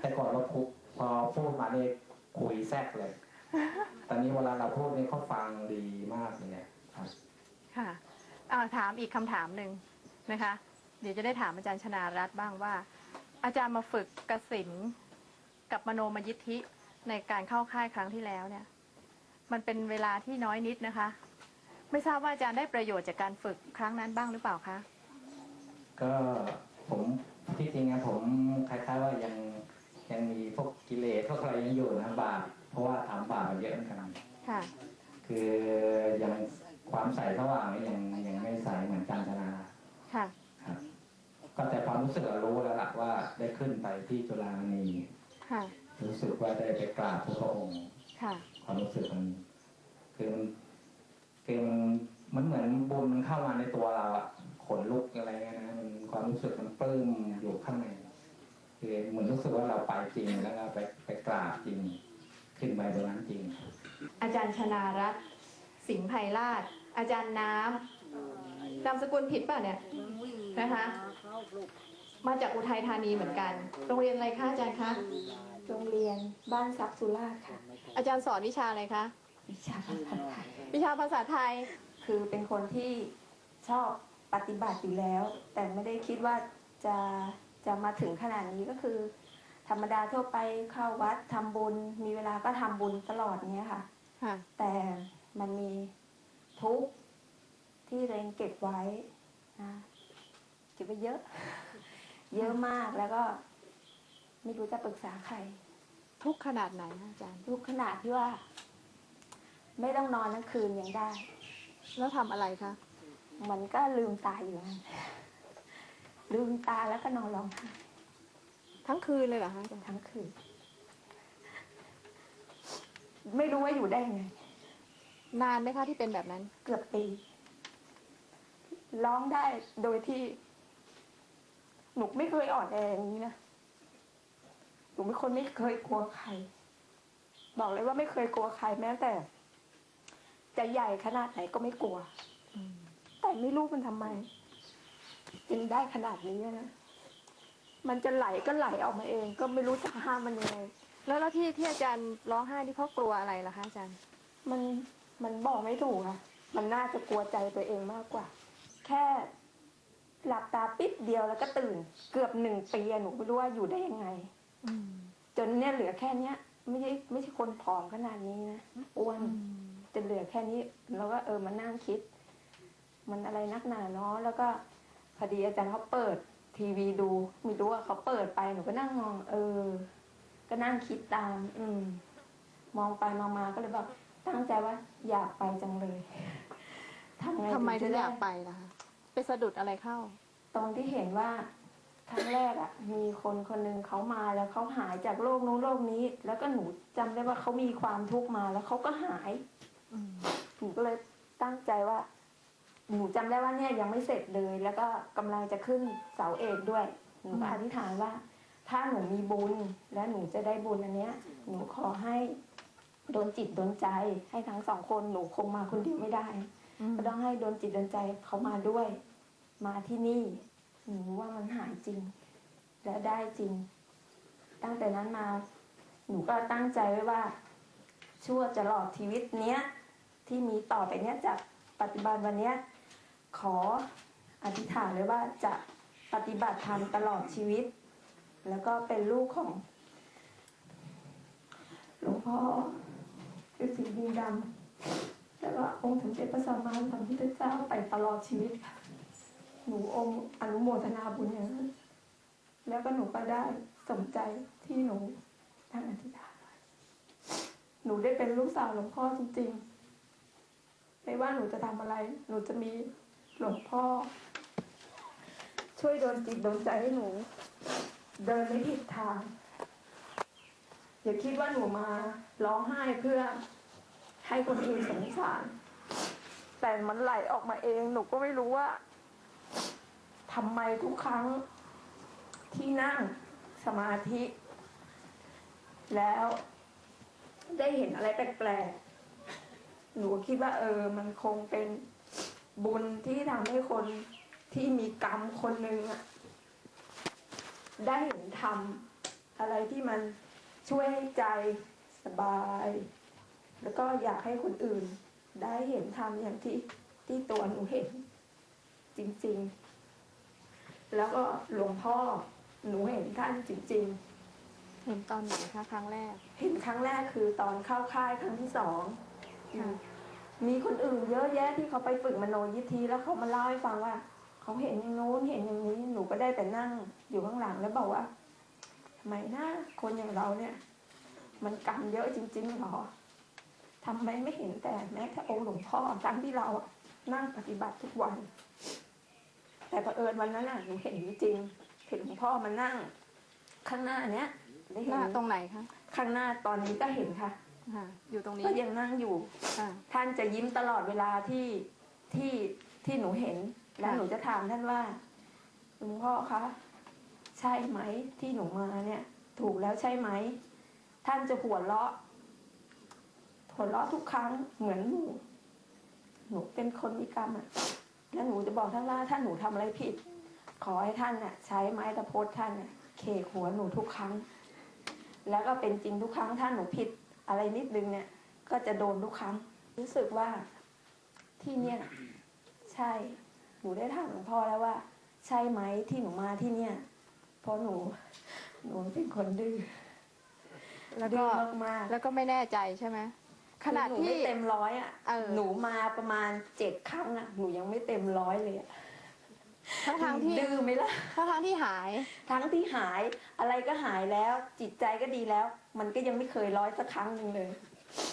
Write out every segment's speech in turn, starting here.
แต่ก่อนเราพูดพอพูดมาเนี่ยคุยแทรกเลย ตอนนี้เวลาเราพูดนี่เขาฟังดีมากเลยเนี่ยครับค่ะเอาถามอีกคำถามหนึ่งนะคะ เดี๋ยวจะได้ถามอาจารย์ชนารัตน์บ้างว่า อาจารย์มาฝึกกสินกับมโนมยิทธิในการเข้าค่ายครั้งที่แล้วเนี่ย มันเป็นเวลาที่น้อยนิดนะคะ ไม่ทราบว่าอาจารย์ได้ประโยชน์จากการฝึกครั้งนั้นบ้างหรือเปล่าคะก็ผมที่จริงอะผมคล้ายๆว่ายัง ยังมีพวกกิเลสพวกอะไรยังอยู่นะบาปเพราะว่าทำบาปมาเยอะเหมือนกันค่ะ คือยังความใสสว่างนี่ยังยังไม่ใสเหมือนการชนาค่ะครับก็แต่ความรู้สึกอะรู้แล้วล่ะว่าได้ขึ้นไปที่จุฬามณีค่ะ รู้สึกว่าได้ไปกราบพระองค์ ค่ะ ความรู้สึกมันคือมันคือมันมันเหมือนบุญมันเข้ามาในตัวเราอะขนลุกอะไรเงี้ยนะมันความรู้สึกมันปลื้มอยู่ข้างใน คือเหมือนรู้สึกว่าเราไปจริงแล้วเราไปไปกราบจริง ขึ้นไปตรงนั้นจริง อาจารย์ชนารัตน์สิงห์ไพราช อาจารย์น้ำนามสกุลผิดป่ะเนี่ยนะคะ มาจากอุทัยธานีเหมือนกัน โรงเรียนอะไรคะอาจารย์คะโรงเรียนบ้านซับสุราษฎร์ค่ะ อาจารย์สอนวิชาอะไรคะวิชาภาษาไทยวิชาภาษาไทยคือเป็นคนที่ชอบปฏิบัติอยู่แล้ว แต่ไม่ได้คิดว่าจะ จะมาถึงขนาดนี้ก็คือ ธรรมดาทั่วไปเข้าวัดทำบุญ มีเวลาก็ทำบุญตลอดเนี้ยค่ะค่ะแต่มันมีทุกข์ที่เรงเก็บไว้นะเก็บไว้เยอะ เยอะมากแล้วก็ ไม่รู้จะปรึกษาใคร ทุกขนาดไหนคะอาจารย์ ทุกขนาดที่ว่า ไม่ต้องนอนทั้งคืนยังได้ แล้วทำอะไรคะมันก็ลืมตาอยู่นั่น ลืมตาแล้วก็นอนร้องไห้ทั้งคืนเลยเหรอคะอาจารย์ทั้งคืน ไม่รู้ว่าอยู่ได้ยังไง นานไหมคะที่เป็นแบบนั้น เกือบปี ร้องได้โดยที่ หนูไม่เคยอ่อนแออย่างนี้นะ หนูเป็นคนไม่เคยกลัวใคร บอกเลยว่าไม่เคยกลัวใครแม้แต่ จะใหญ่ขนาดไหนก็ไม่กลัว แต่ไม่รู้มันทำไม จึงได้ขนาดนี้นะมันจะไหลก็ไหลออกมาเอง ก็ไม่รู้จะห้ามมันยังไงแล้วแล้วที่ที่อาจารย์ร้องไห้ที่เพราะกลัวอะไรล่ะคะอาจารย์ มันมันบอกไม่ถูกอะมันน่าจะกลัวใจตัวเองมากกว่า แค่หลับตาปิ๊บเดียวแล้วก็ตื่น เกือบหนึ่งปีอะหนูไม่รู้ว่าอยู่ได้ยังไงอืมจนเนี่ยเหลือแค่เนี้ย ไม่ใช่ไม่ใช่คนผอมขนาดนี้นะอ้วนจนเหลือแค่นี้ แล้วก็เออมานั่งคิด มันอะไรนักหนาเนาะแล้วก็ พอดีอาจารย์เขาเปิดทีวีดูไม่รู้ว่าเขาเปิดไปหนูก็นั่งมอง เออ ก็นั่งคิดตาม อืม มองไปมองมาก็เลยแบบตั้งใจว่า อยากไปจังเลยทำไงทำไมถึงจะด้อยากไปล่ะคะไปสะดุดอะไรเข้า ตรงที่เห็นว่าครั้งแรกอะ่ะ มีคนคนหนึ่งเขามาแล้วเขาหายจากโลกนู้นโลกนี้ แล้วก็หนูจำได้ว่าเขามีความทุกข์มาแล้วเขาก็หายอืมหนูก็เลยตั้งใจว่า หนูจำได้ว่าเนี่ยยังไม่เสร็จเลย แล้วก็กำลังจะขึ้นเสาเอกด้วย หนูก็อธิษฐานว่า ถ้าหนูมีบุญและหนูจะได้บุญอันเนี้ย หนูขอให้โดนจิตโดนใจ ให้ทั้งสองคนหนูคงมาคนเดียวไม่ได้อืมก็ต้องให้โดนจิตโดนใจเขามาด้วย มาที่นี่หนูว่ามันหายจริง และได้จริง ตั้งแต่นั้นมา หนูก็ตั้งใจไว้ว่า ชั่วจะหลอดชีวิตเนี้ยที่มีต่อไปเนี้ยจากปัจจุบันวันเนี้ย ขออธิษฐานเลยว่าจะปฏิบัติธรรมตลอดชีวิต แล้วก็เป็นลูกของหลวงพ่อคือสีดินดำแล้วก็องค์สมเด็จพระสัมมาสัมพุทธเจ้าไปตลอดชีวิตค่ะหนูองค์อนุโมทนาบุญอย่างนั้นแล้วก็หนูก็ได้สมใจที่หนูตั้งอธิษฐานไว้หนูได้เป็นลูกสาวหลวงพ่อจริงๆ ไม่ว่าหนูจะทำอะไร หนูจะมี หลวงพ่อ ช่วยโดนจิตโดนใจให้หนู เดินไม่ผิดทาง อย่าคิดว่าหนูมาร้องไห้เพื่อให้คนอื่นสงสาร แต่มันไหลออกมาเองหนูก็ไม่รู้ว่าทำไมทุกครั้งที่นั่งสมาธิ แล้วได้เห็นอะไรแปลกๆ หนูคิดว่าเออ มันคงเป็น บุญที่ทำให้คนที่มีกรรมคนหนึ่งอะได้เห็นธรรมอะไรที่มันช่วยให้ใจสบาย แล้วก็อยากให้คนอื่น ได้เห็นธรรมอย่างที่ที่ตัวหนูเห็น จริง ๆ แล้วก็หลวงพ่อหนูเห็นท่านจริง ๆ เห็นตอนไหนคะครั้งแรก เห็นครั้งแรกคือตอนเข้าค่ายครั้งที่สองค่ะ มีคนอื่นเยอะแยะที่เขาไปฝึกมโนยิทธิแล้วเขามาเล่าให้ฟังว่า เขาเห็นอย่างโน้นเห็นอย่างนี้หนูก็ได้แต่นั่งอยู่ข้างหลังแล้วบอกว่าทำไมนะคนอย่างเราเนี่ย มันกรรมเยอะจริงๆหรอทำไมไม่เห็นแต่แม้แต่องค์หลวงพ่อทั้งที่เราอะนั่งปฏิบัติทุกวัน แต่เผอิญวันนั้นน่ะหนูเห็นจริงๆเห็นหลวงพ่อมานั่ง ข้างหน้าเนี้ยได้หเห็น้านตรงไหนคะข้างหน้าตอนนี้ก็เห็นค่ะค่ะ อยู่ตรงนี้ก็ยังนั่งอยู่ค่ะท่านจะยิ้มตลอดเวลาที่ที่ที่หนูเห็น แล้วค่ะหนูจะถามท่านว่าหลวงพ่อคะใช่ไหมที่หนูมาเนี่ย ถูกแล้วใช่ไหม ท่านจะหัวเราะหัวเราะทุกครั้งเหมือนหนูหนูเป็นคนมีกรรมอะแล้วหนูจะบอกท่านว่าถ้าหนูทำอะไรผิด ขอให้ท่านน่ะ ใช้ไม้ตะพดท่านน่ะเคกหัวหนูทุกครั้ง แล้วก็เป็นจริงทุกครั้งถ้าหนูผิด อะไรนิดนึงเนี่ย ก็จะโดนทุกครั้ง รู้สึกว่าที่เนี่ยใช่ หนูได้ถามหลวงพ่อแล้วว่า ใช่ไหมที่หนูมาที่เนี่ย เพราะหนูหนูเป็นคนดื้อแล้วก็ดื้อมากๆแล้วก็ไม่แน่ใจใช่ไหมขนาดคือหนูที่ไม่เต็มร้อยอะเออหนูมาประมาณเจ็ดครั้งอะหนูยังไม่เต็มร้อยเลยอะทั้งทาง ๆที่ดื้อไหมล่ะ ทั้งทางๆที่หาย ทั้งที่หายอะไรก็หายแล้ว จิตใจก็ดีแล้ว มันก็ยังไม่เคยร้อยสักครั้งหนึ่งเลย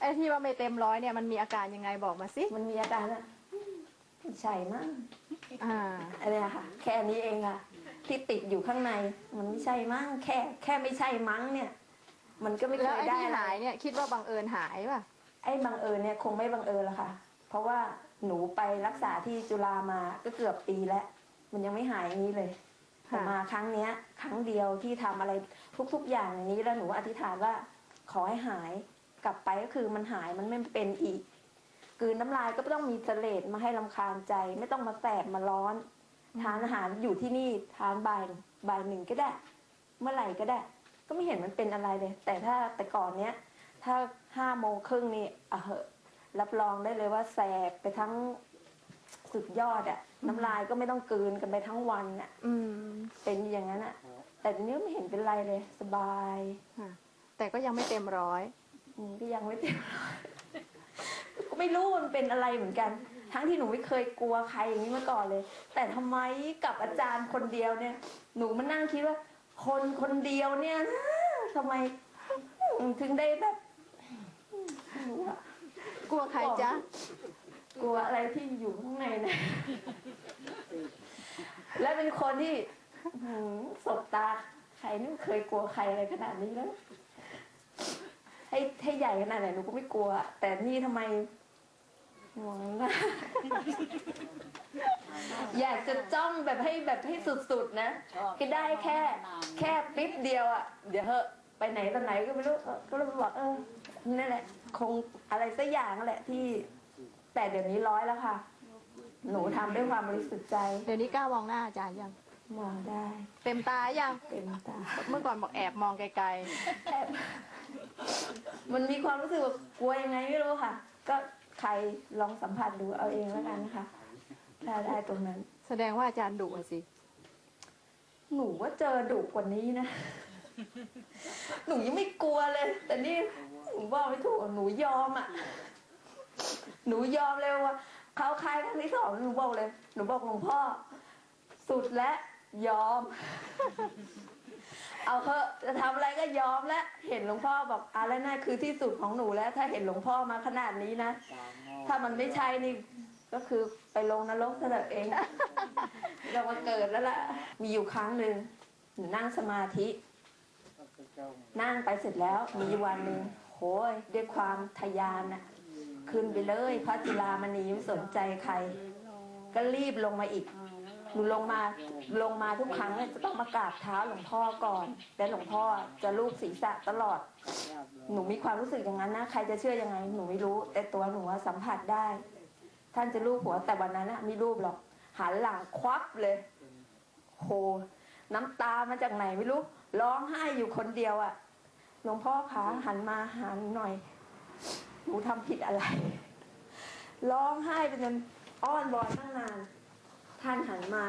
ไอ้ที่ว่าไม่เต็มร้อยเนี่ยมันมีอาการยังไงบอกมาสิ มันมีอาการอะอืมไม่ใช่มั้งอ่า อะไรอะค่ะ แค่นี้เองค่ะ ที่ติดอยู่ข้างใน มันไม่ใช่มั้งแค่ แค่ไม่ใช่มั้งเนี่ย มันก็ไม่เคแล้วยไอ้ได้ที่อะไร หายเนี่ยคิดว่าบังเอิญหายป่ะ ไอ้บังเอิญเนี่ยคงไม่บังเอิญละค่ะ เพราะว่าหนูไปรักษาที่จุฬามาก็เกือบปีแล้ว มันยังไม่หายอย่างนี้เลยค่ะแต่มาครั้งเนี้ย ครั้งเดียวที่ทำอะไรทุก ๆ อย่างอย่างนี้แล้วหนูอธิษฐานว่าขอให้หายกลับไปก็คือมันหายมันไม่เป็นอีกกลืนน้ำลายก็ไม่ต้องมีเสลดมาให้ลำคาญใจ ไม่ต้องมาแสบมาร้อน ทานอาหารอยู่ที่นี่ทานบ่ายบ่ายหนึ่งก็ได้ เมื่อไหร่ก็ได้ ก็ไม่เห็นมันเป็นอะไรเลย แต่ถ้าแต่ก่อนเนี้ย ถ้าห้าโมงครึ่งนี่อะเหอะรับรองได้เลยว่าแสบไปทั้ง สุดยอดอะน้ำลายก็ไม่ต้องกลืนกันไปทั้งวันอะอืมเป็นอย่างนั้นอะแต่ทีนี้ไม่เห็นเป็นไรเลย สบายค่ะแต่ก็ยังไม่เต็มร้อยอืมก็ยังไม่เต็มร้อยก็ไม่รู้มันเป็นอะไรเหมือนกัน ทั้งที่หนูไม่เคยกลัวใครอย่างนี้มาก่อนเลย แต่ทำไมกับอาจารย์คนเดียวเนี่ย หนูมานั่งคิดว่า คนคนเดียวเนี่ยนะทำไมถึงได้แบบไม่รู้อะกลัวใครจ๊ะ กลัวอะไรที่อยู่ข้างในเนะ และเป็นคนที่อื้อหือสบตา ใครนี่ไม่เคยกลัวใครอะไรขนาดนี้แล้ว ให้ให้ใหญ่ขนาดไหนหนูก็ไม่กลัว แต่นี่ทำไมหวงนะอยากจะจ้องแบบให้แบบให้สุดๆนะก็ได้แค่ แค่ปิ๊บเดียวอะ เดี๋ยวเหอะไปไหนตอนไหนก็ไม่รู้เออก็เลยบอกเออนั่นแหละ คงอะไรสักอย่างนั่นแหละที่ แต่เดี๋ยวนี้ร้อยแล้วค่ะ หนูทำด้วยความบริสุทธิ์ใจเดี๋ยวนี้กล้ามองหน้าอาจารย์ยัง มองได้เต็มตายัง เต็มตา เมื่อก่อนบอกแอบมองไกลแอบมันมีความรู้สึกว่ากลัวยังไงไม่รู้ค่ะ ก็ใครลองสัมผัสดูเอาเองแล้วกันนะคะถ้าได้ตรงนั้น ๆ แสดงว่าอาจารย์ดุอะสิ หนูว่าเจอดุกว่านี้นะ หนูยังไม่กลัวเลย แต่นี่หนูบอกไม่ถูกหนูยอมอะ หนูยอมเลยว่าเขาคายครั้งที่สองหนูบอกเลย หนูบอกหลวงพ่อ สุดและยอม เอาเถอะจะทำอะไรก็ยอมแล้วเห็นหลวงพ่อบอกอะไรน่าคือที่สุดของหนูแล้ว ถ้าเห็นหลวงพ่อมาขนาดนี้นะถ้ามันไม่ใช่นี่ก็คือไปลงนรกซะเถอะเองเรามาเกิดแล้วล่ะ มีอยู่ครั้งหนึ่งหนูนั่งสมาธิ นั่งไปเสร็จแล้วมีวันหนึ่งโหยด้วยความทะยานน่ะ ขึ้นไปเลยพระจุลามณีไม่สนใจใคร ก็รีบลงมาอีกหนูลงมาลงมาทุกครั้งเนี่ยจะต้องมากราบเท้าหลวงพ่อก่อน แต่หลวงพ่อจะลูบศีรษะตลอด หนูมีความรู้สึกอย่างนั้นนะใครจะเชื่อยังไงหนูไม่รู้ แต่ตัวหนูสัมผัสได้ ท่านจะลูบหัวแต่วันนั้นอะไม่รูปหรอกหันหลังควับเลยโหน้ำตามาจากไหนไม่รู้ร้องไห้อยู่คนเดียวอะหลวงพ่อคะหันมาหาหนูหน่อย หนูทำผิดอะไร ร้องไห้เป็นจนอ้อนวอนตั้งนาน ท่านหันมา